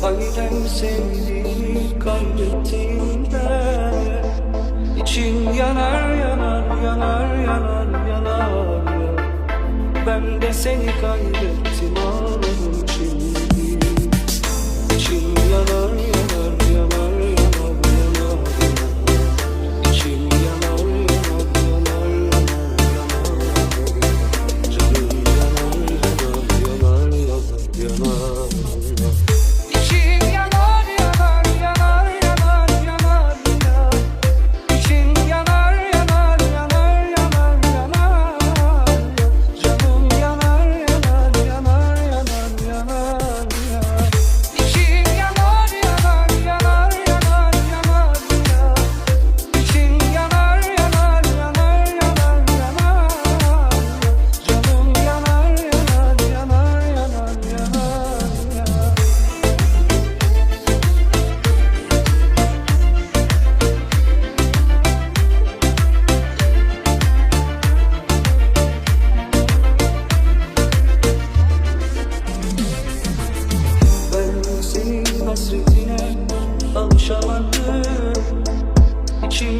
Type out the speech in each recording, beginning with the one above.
Kalbim sevdiğini kaybettiğinde İçim yanar yanar yanar yanar yanar. Ben de seni kaybettim. ah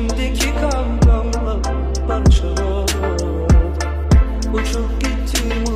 İçimdeki kavgamla parçalar. Uçup gittim